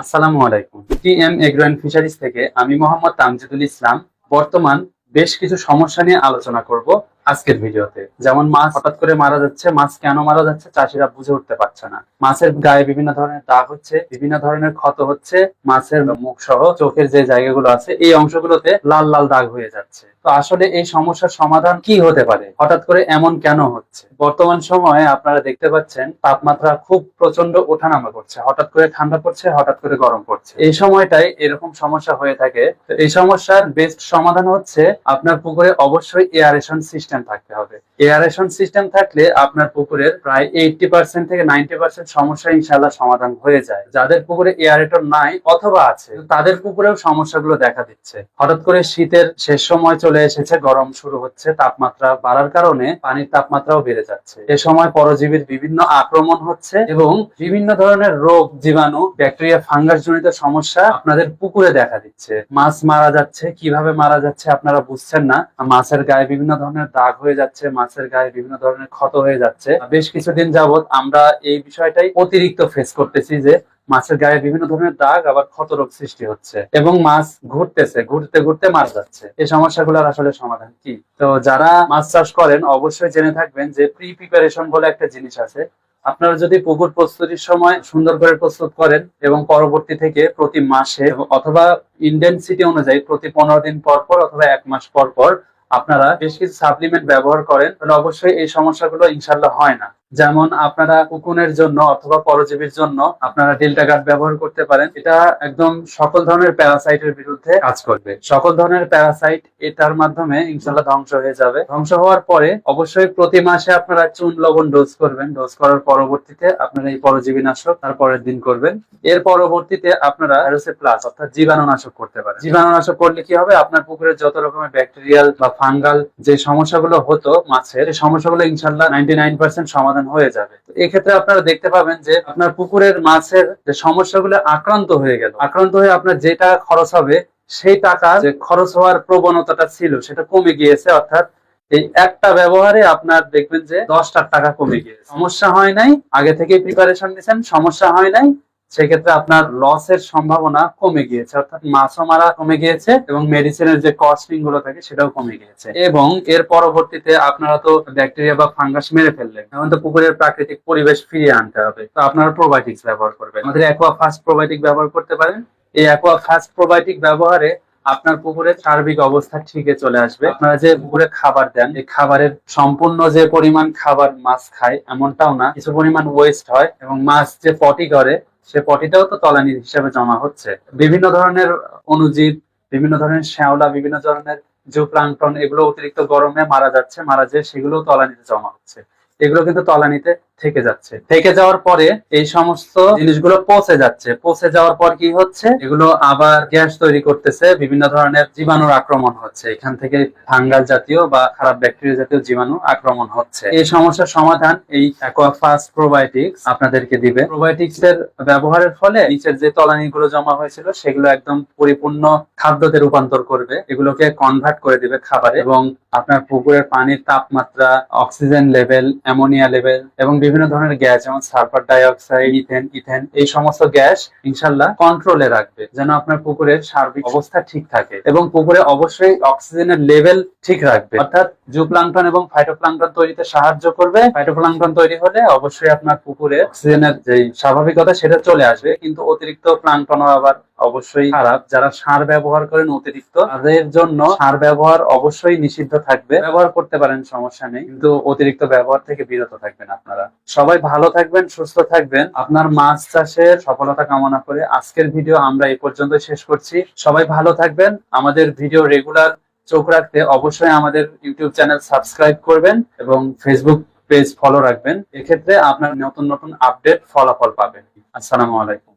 আসসালামু আলাইকুম। T M agro and fisheries থেকে আমি মোহাম্মদ তামজিদুল ইসলাম। বর্তমান বেশ কিছু সমস্যা নিয়ে আলোচনা করব। আজকের ভিডিওতে। যেমন মাছ হঠাৎ করে মারা যাচ্ছে, মাছ কেন মারা যাচ্ছে চাষিরা বুঝে উঠতে পারছে না। মাছের গায়ে বিভিন্ন ধরনের দাগ হচ্ছে, বিভিন্ন ধরনের ক্ষত হচ্ছে, মাছের মুখ সহ চোখের যে জায়গাগুলো আছে, এই অংশগুলোতে লাল লাল দাগ হয়ে যাচ্ছে। তো আসলে এই সমস্যার সমাধান কি হতে পারে? হঠাৎ করে এমন কেন হচ্ছে? বর্তমান সময়ে আপনারা দেখতে পাচ্ছেন, তাপমাত্রা খুব প্রচণ্ড ওঠানামা করছে। হঠাৎ করে ঠান্ডা পড়ছে, হঠাৎ করে গরম পড়ছে। এই সময়টাই এরকম সমস্যা হয়ে থাকে। এই সমস্যার বেস্ট সমাধান হচ্ছে আপনার পুকুরে অবশ্যই এয়ারেশন সিস্টেম থাকতে হবে। এয়ারেশন সিস্টেম থাকলে আপনার পুকুরের প্রায় এইটটি পার্সেন্ট থেকে নাইনটি পার্সেন্ট সমস্যা ইনশাল্লাহ সমাধান হয়ে যায়। যাদের পুকুরে এয়ারেটর নাই অথবা আছে, তাদের পুকুরেও সমস্যাগুলো দেখা দিচ্ছে। হঠাৎ করে শীতের শেষ সময় চলে এসেছে, গরম শুরু হচ্ছে, তাপমাত্রা বাড়ার কারণে পানির তাপমাত্রাও বেড়ে যাচ্ছে। এ সময় পরজীবীর বিভিন্ন আক্রমণ হচ্ছে এবং বিভিন্ন ধরনের রোগ, জীবাণু, ব্যাকটেরিয়া ফাঙ্গাস জনিত সমস্যা আপনাদের পুকুরে দেখা দিচ্ছে। মাছ মারা যাচ্ছে, কীভাবে মারা যাচ্ছে আপনারা বুঝছেন না। মাছের গায়ে বিভিন্ন ধরনের দাগ হয়ে যাচ্ছে, মাছের গায়ে বিভিন্ন ধরনের ক্ষত হয়ে যাচ্ছে। বেশ কিছুদিন যাবত আমরা এই বিষয়টাই অতিরিক্ত ফেস করতেছি যে মাছের গায়ে বিভিন্ন ধরনের দাগ, আবার ক্ষত রোগ সৃষ্টি হচ্ছে এবং মাছ ঘুরতেছে, ঘুরতে ঘুরতে মারা যাচ্ছে। এই সমস্যাগুলোর আসলে সমাধান কি? তো যারা মাছ চাষ করেন, অবশ্যই জেনে থাকবেন যে প্রি প্রিপারেশন বলে একটা জিনিস আছে। আপনারা যদি পুকুর প্রস্তুতির সময় সুন্দর করে প্রস্তুত করেন এবং পরবর্তী থেকে প্রতি মাসে অথবা ইন্টেন্সিটি অনুযায়ী প্রতি পনেরো দিন পর পর অথবা এক মাস পর পর আপনারা বেশ কিছু সাপ্লিমেন্ট ব্যবহার করেন তাহলে অবশ্যই এই সমস্যাগুলো ইনশাল্লাহ হয় না। যেমন আপনারা কুকুনের জন্য অথবা পরজীবীর জন্য আপনারা ডেল্টা গার্ড ব্যবহার করতে পারেন। এটা একদম সকল ধরনের প্যারাসাইটের বিরুদ্ধে কাজ করবে। সকল ধরনের প্যারাসাইট এটার মাধ্যমে ইনশাল্লাহ ধ্বংস হয়ে যাবে। ধ্বংস হওয়ার পরে অবশ্যই প্রতি মাসে আপনারা চুন লবণ ডোজ করবেন। ডোজ করার পরবর্তীতে আপনারা এই পরজীবী নাশক তার পরের দিন করবেন। এর পরবর্তীতে আপনারা প্লাস অর্থাৎ জীবাণুনাশক করতে পারেন। জীবাণুনাশক করলে কি হবে? আপনার পুকুরে যত রকমের ব্যাকটেরিয়াল বা ফাঙ্গাল যে সমস্যাগুলো হতো মাছের সমস্যাগুলো ইনশাল্লাহ নাইনটি নাইন পার্সেন্ট সমাধান হয়ে যাবে। এক্ষেত্রে আপনারা দেখতে পাবেন যে আপনার পুকুরের মাছের যে সমস্যাগুলো আক্রান্ত হয়ে গেল। আক্রান্ত হয়ে আপনার যে টাকা খরচ হবে, সেই টাকা যে খরচ হওয়ার প্রবণতাটা ছিল, সেটা কমে গিয়েছে। অর্থাৎ এই একটা ব্যবহারে আপনার দেখবেন যে দশটার টাকা কমে গিয়েছে। সমস্যা হয় নাই, আগে থেকে প্রিপারেশন নিয়েছেন, সমস্যা হয় নাই। সেক্ষেত্রে আপনার লসের সম্ভাবনা কমে গিয়েছে। অর্থাৎ মাছও মারা কমে গিয়েছে এবং মেডিসিনের যে কস্টিংগুলো থাকে সেটাও কমে গিয়েছে। এবং এর পরবর্তীতে আপনারা তো ব্যাকটেরিয়া বা ফাঙ্গাস মেরে ফেললেন। এখন তো পুকুরের প্রাকৃতিক পরিবেশ ফিরিয়ে আনতে হবে। তো আপনারা প্রোবায়োটিক্স ব্যবহার করবেন। আমাদের অ্যাকোয়া ফাস্ট প্রোবায়োটিক ব্যবহার করতে পারেন। এই অ্যাকোয়া ফাস্ট প্রোবায়োটিক ব্যবহারে আপনার পুকুরের সার্বিক অবস্থা ঠিকই চলে আসবে। আপনারা যে পুকুরে খাবার দেন, এই খাবারের সম্পূর্ণ যে পরিমাণ খাবার মাছ খায় এমনটাও না। কিছু পরিমাণ ওয়েস্ট হয় এবং মাছ যে পটি করে সে পটিটাও তো তলানি হিসেবে জমা হচ্ছে। বিভিন্ন ধরনের অনুজীব বিভিন্ন ধরনের শ্যাওলা, বিভিন্ন ধরনের জুপ্লাংটন এগুলো অতিরিক্ত গরমে মারা যাচ্ছে, মারা যায় সেগুলো তলানিতে জমা হচ্ছে। এগুলো কিন্তু তলানিতে থেকে যাচ্ছে। থেকে যাওয়ার পরে এই সমস্ত জিনিসগুলো পচে যাচ্ছে। পচে যাওয়ার পর কি হচ্ছে? এগুলো আবার গ্যাস তৈরি করতেছে, বিভিন্ন ধরনের জীবাণুর আক্রমণ হচ্ছে। এখান থেকে ফাঙ্গাল জাতীয় বা খারাপ ব্যাকটেরিয়া জাতীয় জীবাণু আক্রমণ হচ্ছে। এই সমস্যার সমাধান এই অ্যাকোয়াফাস্ট প্রোবায়োটিক্স আপনাদেরকে দিবে। প্রোবায়োটিক্স এর ব্যবহারের ফলে নিচের যে তলানিগুলো জমা হয়েছিল, সেগুলো একদম পরিপূর্ণ খাদ্যতে রূপান্তর করবে। এগুলোকে কনভার্ট করে দিবে খাবারে এবং আপনার পুকুরের পানির তাপমাত্রা অক্সিজেন লেভেল অ্যামোনিয়া লেভেল এবং বিভিন্ন ধরনের গ্যাস, যেমন সালফার ডাইঅক্সাইড, ইথেন ইথেন, এই সমস্ত গ্যাস ইনশাল্লাহ কন্ট্রোলে রাখবে, যেন আপনার পুকুরের সার্বিক অবস্থা ঠিক থাকে এবং পুকুরে অবশ্যই অক্সিজেনের লেভেল ঠিক রাখবে। অর্থাৎ জুপ্লাংটন এবং ফাইটোপ্লাংটন তৈরিতে সাহায্য করবে। ফাইটোপ্লাংটন তৈরি হলে অবশ্যই আপনার পুকুরে অক্সিজেনের যে স্বাভাবিকতা সেটা চলে আসবে, কিন্তু অতিরিক্ত প্লাংটনও আবার অবশ্যই খারাপ। যারা সার ব্যবহার করেন অতিরিক্ত তাদের জন্য সার ব্যবহার অবশ্যই নিষিদ্ধ থাকবে। ব্যবহার করতে পারেন সমস্যা নেই। কিন্তু অতিরিক্ত ব্যবহার থেকে বিরত থাকবেন আপনারা। সবাই ভালো থাকবেন সুস্থ থাকবেন। আপনার মাছ চাষের সফলতা কামনা করে আজকের ভিডিও আমরা এই পর্যন্ত শেষ করছি। সবাই ভালো থাকবেন। আমাদের ভিডিও রেগুলার চোখ রাখতে অবশ্যই আমাদের ইউটিউব চ্যানেল সাবস্ক্রাইব করবেন এবং ফেসবুক পেজ ফলো রাখবেন। এক্ষেত্রে আপনার নতুন নতুন আপডেট ফলাফল পাবেন। আসসালামু আলাইকুম।